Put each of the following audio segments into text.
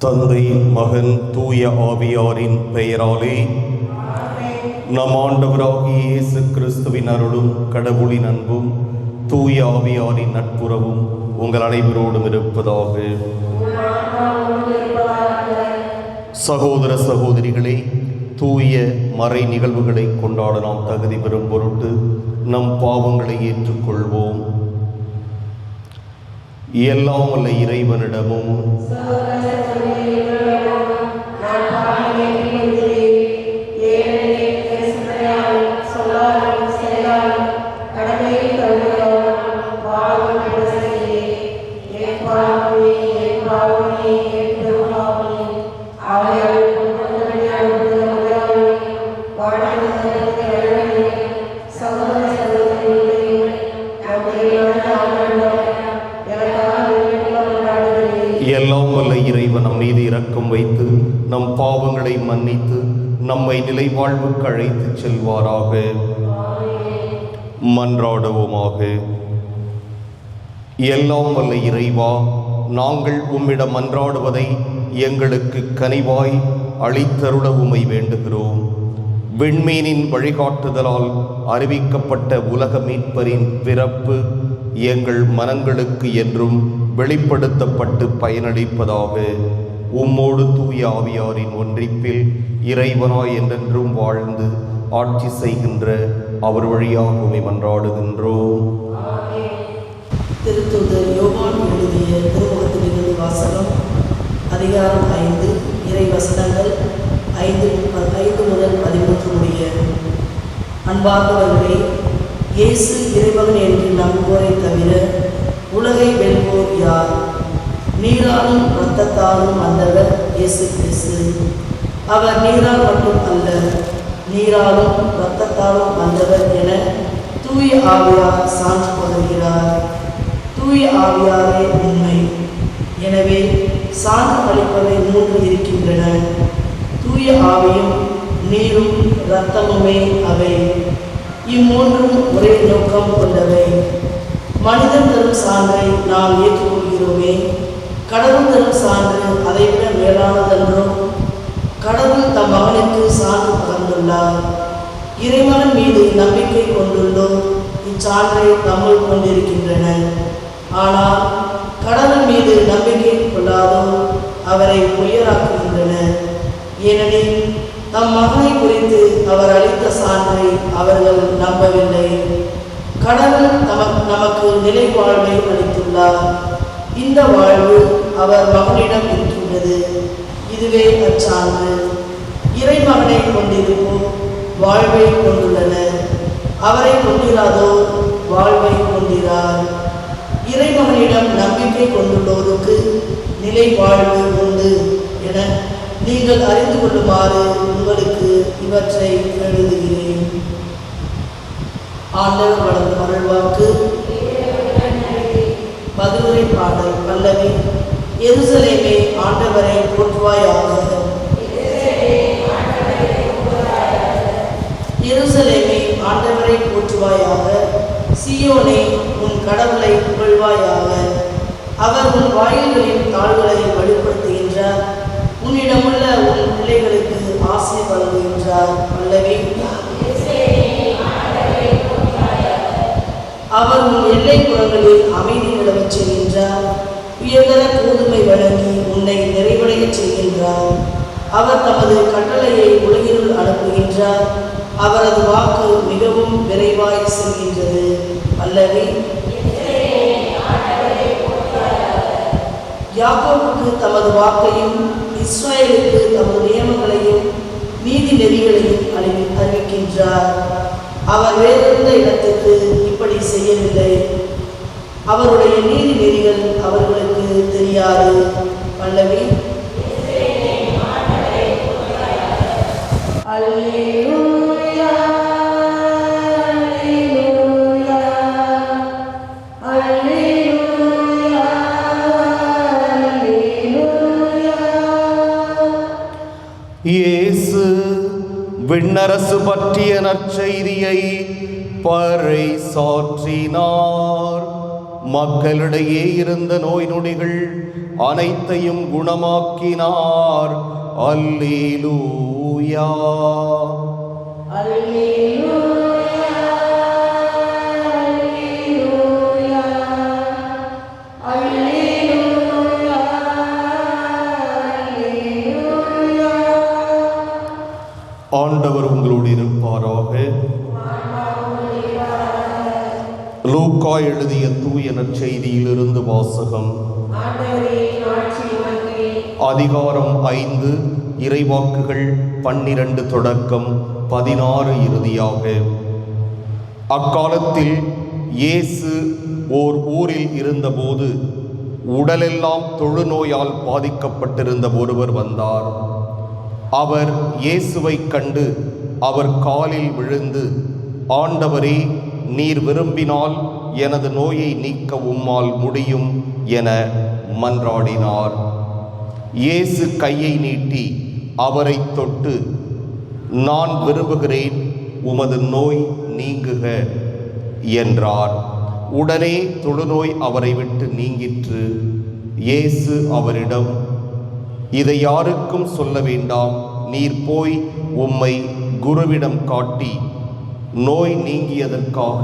தந்தை மகன் தூய ஆவியாரின் பெயராலே நம் ஆண்டவராகிய இயேசு கிறிஸ்துவின் அருளும் கடவுளின் அன்பும் தூய ஆவியாரின் நட்புறவும் உங்கள் அனைவரோடும் இருப்பதாக. சகோதர சகோதரிகளே தூய மறை நிகழ்வுகளை கொண்டாட நாம் தகுதி பெறும் பொருட்டு நம் பாவங்களை ஏற்றுக்கொள்வோம். எல்லாம் வல்ல இறைவனிடமும் எல்லாம் வல்ல இறைவன் நம் மீது இரக்கம் வைத்து நம் பாவங்களை மன்னித்து நம்மை நிலை வாழ்வுக்கு அழைத்து செல்வாராக. மன்றாடுவோமாக. எல்லாம் வல்ல இறைவா நாங்கள் உம்மிடம் மன்றாடுவதை எங்களுக்கு கனிவாய் அளித்தருள உமை வேண்டுகிறோம். விண்மீனின் வழிகாட்டுதலால் அறிவிக்கப்பட்ட உலக மீட்பரின் பிறப்பு எங்கள் மனங்களுக்கு என்றும் வெளிப்படுத்தப்பட்டு பயனளிப்பதாக. உம்மோடு தூய ஆவியாரின் ஒன்றிப்பில் இறைவனாய் என்றென்றும் வாழ்ந்து ஆட்சி செய்கின்ற அவர் வழியாக உமை மன்றாடுகின்றோம். திருத்தூதர் எழுதிய திருமுகத்திலிருந்து வாசகம் அதிகாரம் ஐந்து இறை வசனங்கள் ஐந்து ஐந்து முதல் பதிமூன்று முடிய. அன்பார்ந்தவர்களே இயேசு இறைமகன் என்று நம்புவோரை தவிர உலகை வெல்வோர் யார்? நீராலும் இரத்தத்தாலும் வந்தவர் இயேசு கிறிஸ்து. அவர் நீரால் மட்டும் அல்ல நீராலும் இரத்தத்தாலும் வந்தவர் என தூய ஆவியார் சான்று பகர்கிறார் தூய ஆவியாரே உண்மை. எனவே சான்று அளிப்பவை மூன்று இருக்கின்றன. தூய ஆவியும் நீரும் இரத்தமுமே அவை. இம்மூன்றும் ஒரே நோக்கம் கொண்டவை. மனிதன் தரும் சான்றை நாம் ஏற்றுக்கொள்கிறோமே. கடவுள் தரும் சான்று அதைவிட மேலானதென்றும் கடவுள் தம் மகனுக்கு சான்று பகர்ந்துள்ளார். இறைவன் மீது நம்பிக்கை கொண்டுள்ளோம். இச்சான்றை நம்முள் கொண்டிருக்கின்றன. ஆனால் கடவுள் மீது நம்பிக்கை கொள்ளாதோ அவரை பொய்யராக்குகின்றன ஏனெனில் தம் மகனை குறித்து அவர் அளித்த சான்றை அவர்கள் நம்பவில்லை. கடவுள் நமக்கு நமக்கு நிலை வாழ்வை அளித்துள்ளார். இந்த வாழ்வு அவர் மகனிடம் இருக்கின்றது. இதுவே அச்சான்று. இறைமகனை கொண்டிருப்போம் வாழ்வை கொண்டுள்ளனர் அவரை கொண்டிராதோ வாழ்வை கொண்டிறார் இறைமகனிடம் நம்பிக்கை கொண்டுள்ளோருக்கு நிலை வாழ்வு உண்டு என நீங்கள் அறிந்து கொள்ளுமாறு உங்களுக்கு இவற்றை எழுதுகிறேன். ஆண்டவர் வளர்ந்த அருள்வாக்கு. பதிலுரை பாடல் பல்லவி. எருசலேமே ஆண்டவரை போற்றுவாயாக. எருசலேமே ஆண்டவரை போற்றுவாயாக. சியோனே உன் கடவுளை புகழ்வாயாக. அவர் உன் வாயில்களின் தாள்களை வலுப்படுத்துகின்றார் உன்னிடமுள்ள உன் பிள்ளைகளுக்கு ஆசை வழங்குகின்றார் அல்லவே. அவர் உன் எல்லை புறங்களில் அமைதி நிலவச் செய்கின்றார். உயர்தர கோதுமை வழங்கி உன்னை நிறைவடையச் செய்கின்றார். அவர் தமது கட்டளையை உலகினுள் அனுப்புகின்றார். அவரது வாக்கு மிகவும் விரைவாய் செல்கின்றது. அல்லவே. யாக்கோவுக்கு தமது வாக்கையும் இஸ்ராயலுக்கு தமது நியமங்களையும் நீதி நெறிகளையும் அறிவி அறிவிக்கின்றார். அவர் வேறெந்த இடத்துக்கு இப்படி செய்யவில்லை. அவருடைய நீதி நெறிகள் அவர்களுக்கு தெரியாது. பல்லவி விண்ணரசு பற்றிய நற்செய்தியை பறை சாற்றினார். மக்களிடையே இருந்த நோய் நொடிகள் அனைத்தையும் குணமாக்கினார். அல்லேலூயா. எழுதிய தூய நற்செய்தியிலிருந்து வாசகம். அதிகாரம் ஐந்து இறைவாக்குகள் பன்னிரண்டு தொடக்கம் பதினாறு இறுதியாக. அக்காலத்தில் இயேசு ஓர் ஊரில் இருந்தபோது உடலெல்லாம் தொழுநோயால் பாதிக்கப்பட்டிருந்த ஒருவர் வந்தார். அவர் இயேசுவைக் கண்டு அவர் காலில் விழுந்து ஆண்டவரே நீர் விரும்பினால் எனது நோயை நீக்க உம்மால் முடியும் என மன்றாடினார். இயேசு கையை நீட்டி அவரை தொட்டு நான் விரும்புகிறேன் உமது நோய் நீங்குக என்றார். உடனே தொழுநோய் அவரை விட்டு நீங்கிற்று. இயேசு அவரிடம் இதை யாருக்கும் சொல்ல வேண்டாம். நீர் போய் உம்மை குருவிடம் காட்டி நோய் நீங்கியதற்காக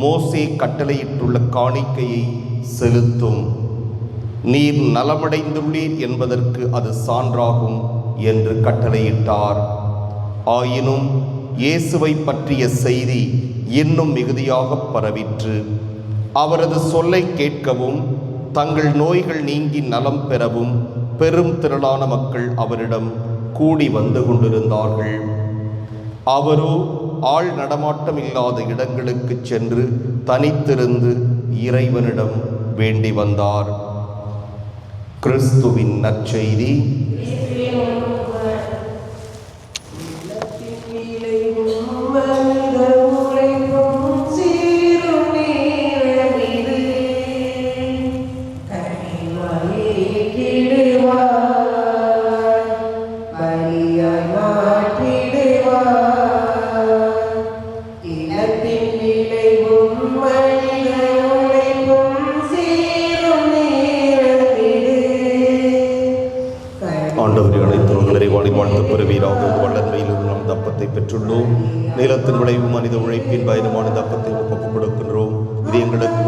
மோசே கட்டளையிட்டுள்ள காணிக்கையை செலுத்தும். நீர் நலமடைந்துள்ளீர் என்பதற்கு அது சான்றாகும் என்று கட்டளையிட்டார். ஆயினும் இயேசுவை பற்றிய செய்தி இன்னும் மிகுதியாக பரவிற்று. அவரது சொல்லை கேட்கவும் தங்கள் நோய்கள் நீங்கி நலம் பெறவும் பெரும் திரளான மக்கள் அவரிடம் கூடி வந்து கொண்டிருந்தார்கள். அவரோ ஆள் நடமாட்டம் இல்லாத இடங்களுக்கு சென்று தனித்திருந்து இறைவனிடம் வேண்டி வந்தார். கிறிஸ்துவின் நற்செய்தி.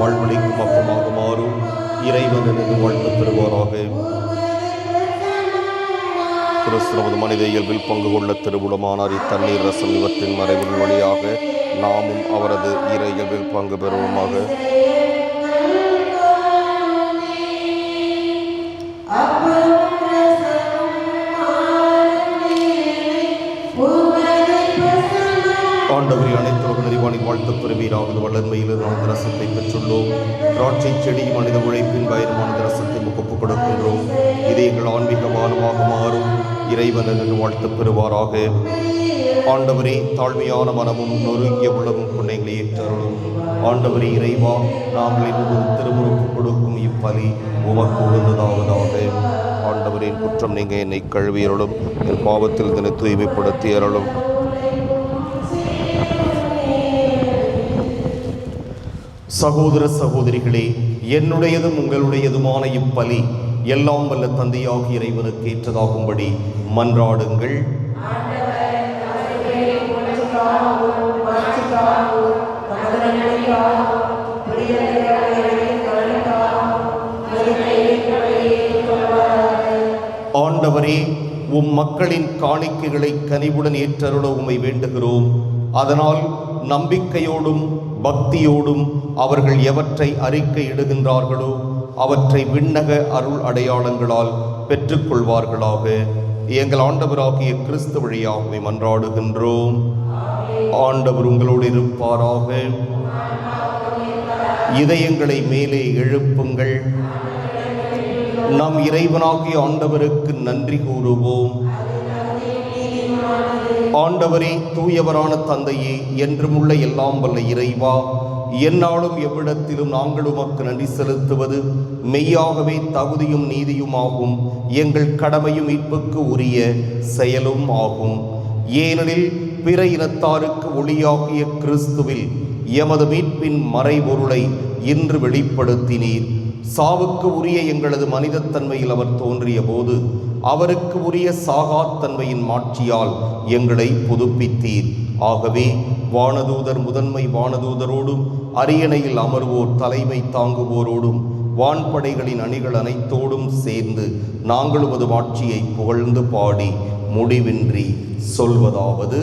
வாழ்வழிக்கும் அப்பமாக மாறும். இறைவன் எனது வாழ்த்து பெறுவாராக. கிறிஸ்து மனித இயல்பில் பங்கு கொள்ள திருவுளமானார் இத்தண்ணீர் ரசம் இவற்றின் மறைவின் வழியாக நாமும் அவரது இற இயல்பில் பங்கு பெறுவோமாக. வாழ்த்து பெறுவீராக வளர்மையில் நாம் ரசத்தை பெற்றுள்ளோம். திராட்சை செடி மனித உழைப்பின் பயணமான ரசத்தை முகப்பு கொடுக்கின்றோம். இது எங்கள் ஆன்மீக மாறும். இறைவன் வாழ்த்து பெறுவாராக. ஆண்டவரே தாழ்மையான மனமும் நொறுங்கிய உள்ளமும் புண்ணைகளை ஏற்றருளும். ஆண்டவரே இறைவா நாங்கள் இன்று திருமுறுப்பு கொடுக்கும் இப்பலி உமக்கு உகந்ததாவதாக. ஆண்டவரின் குற்றம் நீங்கள் என்னை கழுவியருளும். என் பாவத்தில் இதனை தூய்மைப்படுத்தி அருளும் சகோதர சகோதரிகளே என்னுடையதும் உங்களுடையதுமான இப்பலி எல்லாம் வல்ல தந்தையாக இறைவனுக்கு ஏற்றதாகும்படி மன்றாடுங்கள். ஆண்டவரே உம் மக்களின் காணிக்கைகளை கனிவுடன் ஏற்றருள உம்மை வேண்டுகிறோம். அதனால் நம்பிக்கையோடும் பக்தியோடும் அவர்கள் எவற்றை அறிக்கையிடுகின்றார்களோ அவற்றை விண்ணக அருள் அடையாளங்களால் பெற்றுக்கொள்வார்களாக. எங்கள் ஆண்டவராகிய கிறிஸ்து வழியாகவே மன்றாடுகின்றோம். ஆண்டவர் உங்களோடு இருப்பாராக. இதயங்களை மேலே எழுப்புங்கள். நம் இறைவனாகிய ஆண்டவருக்கு நன்றி கூறுவோம். ஆண்டவரே தூயவரான தந்தையே என்றுமுள்ள எல்லாம் வல்ல இறைவா எந்நாளும் எவ்விடத்திலும் நாங்கள் உமக்கு நன்றி செலுத்துவது மெய்யாகவே தகுதியும் நீதியுமாகும் எங்கள் கடமையும் மீட்புக்கு உரிய செயலும் ஆகும். ஏனெனில் பிற இனத்தாருக்கு ஒளியாகிய கிறிஸ்துவில் எமது மீட்பின் மறைபொருளை இன்று வெளிப்படுத்தினீர். சாவுக்கு உரிய எங்களது மனிதத்தன்மையில் அவர் தோன்றிய போது அவருக்கு உரிய சாகாத்தன்மையின் மாட்சியால் எங்களை புதுப்பித்தீர். ஆகவே வானதூதர் முதன்மை வானதூதரோடும் அரியணையில் அமர்வோர் தலைமை தாங்குவோரோடும் வான்படைகளின் அணிகள் அனைத்தோடும் சேர்ந்து நாங்கள் உமது ஆட்சியை புகழ்ந்து பாடி முடிவின்றி சொல்வதாவது.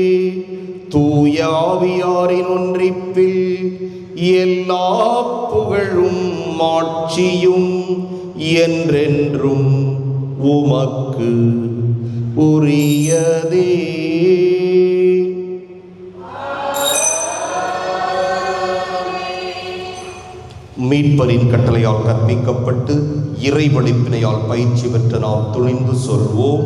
தூய ஆவியாரின் ஒன்றிப்பில் எல்லா புகழும் மாட்சியும் என்றென்றும் உமக்கு உரியதே. மீட்பரின் கட்டளையால் கற்பிக்கப்பட்டு இறை வழிப்பினையால் பயிற்சி பெற்ற நாம் துணிந்து சொல்வோம்.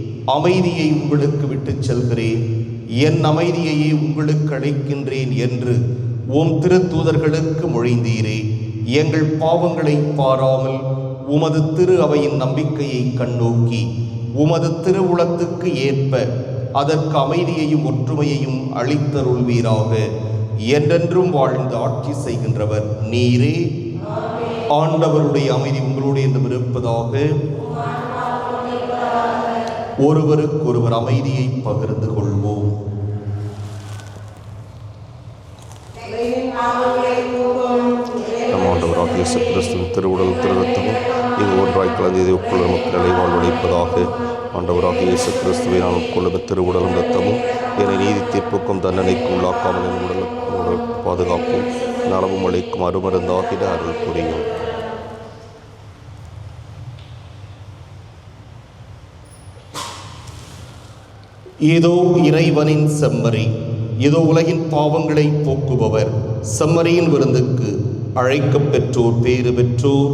அமைதியை உங்களுக்கு விட்டுச் செல்கிறேன். என் அமைதியையே உங்களுக்கு அழைக்கின்றேன் என்று உம் திருத்தூதர்களுக்கு மொழிந்தீரே. எங்கள் பாவங்களை பாராமல் உமது திரு அவையின் நம்பிக்கையை கண்ணோக்கி உமது திருவுளத்துக்கு ஏற்ப அதற்கு அமைதியையும் ஒற்றுமையையும் அளித்தருள்வீராக. என்றென்றும் வாழ்ந்து ஆட்சி செய்கின்றவர் நீரே. ஆண்டவருடைய அமைதி உங்களோடு என்று இருப்பதாக ஒருவருக்கொருவர் அமைதியை பகிர்ந்து கொள்வோம். ஆண்டவராக இயேசு கிறிஸ்துவின் திருவுடல் திருத்தமும் இது ஒன்றாய் கலந்து இதை உட்கொள்ள நமக்கு நிலைவாழ் உழைப்பதாக ஆண்டவராக இயேசு கிறிஸ்துவை நான் உட்கொள்ளும் திருவுடலும் ரத்தமும் என்னை நீதி தீர்ப்புக்கும் தண்டனைக்கும் உள்ளாக்காமல் என் உடல் பாதுகாப்பும் நலமும் அளிக்கும் அருமருந்தாகிட அருள் புரியும். இதோ இறைவனின் செம்மறி இதோ உலகின் பாவங்களை போக்குபவர் செம்மறியின் விருந்துக்கு அழைக்கப் பெற்றோர் பேறு பெற்றோர்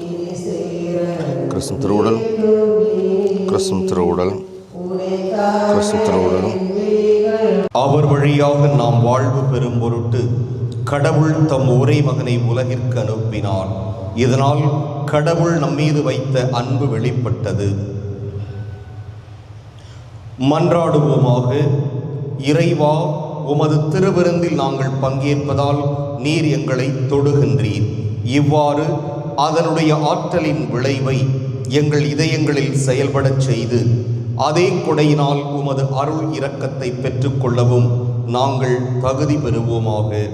கிறிஸ்துவின் திருவுடல் கிறிஸ்துவின் திருவுடல் கிறிஸ்துவின் திருவுடல். அவர் வழியாக நாம் வாழ்வு பெறும் பொருட்டு கடவுள் தம் ஒரே மகனை உலகிற்கு அனுப்பினார். இதனால் கடவுள் நம்மீது வைத்த அன்பு வெளிப்பட்டது. மன்றாடுவோமாக இறைவா உமது திருவிருந்தில் நாங்கள் பங்கேற்பதால் நீர் எங்களை தொடுகின்றீர். இவ்வாறு அதனுடைய ஆற்றலின் விளைவை எங்கள் இதயங்களில் செயல்படச் செய்து அதே கொடையினால் உமது அருள் இரக்கத்தை பெற்றுக்கொள்ளவும் நாங்கள் தகுதி பெறுவோமாக.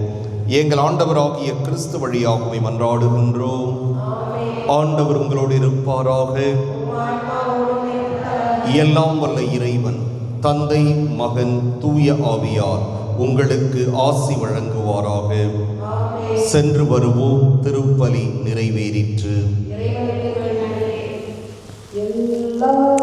எங்கள் ஆண்டவராகிய கிறிஸ்து வழியாகவே மன்றாடுகின்றோம். ஆண்டவர் உங்களோடு இருப்பாராக. எல்லாம் வல்ல இறைவன் தந்தை மகன் தூய ஆவியார் உங்களுக்கு ஆசி வழங்குவாராக. சென்று வருவோம் திருப்பலி நிறைவேறிற்று. love.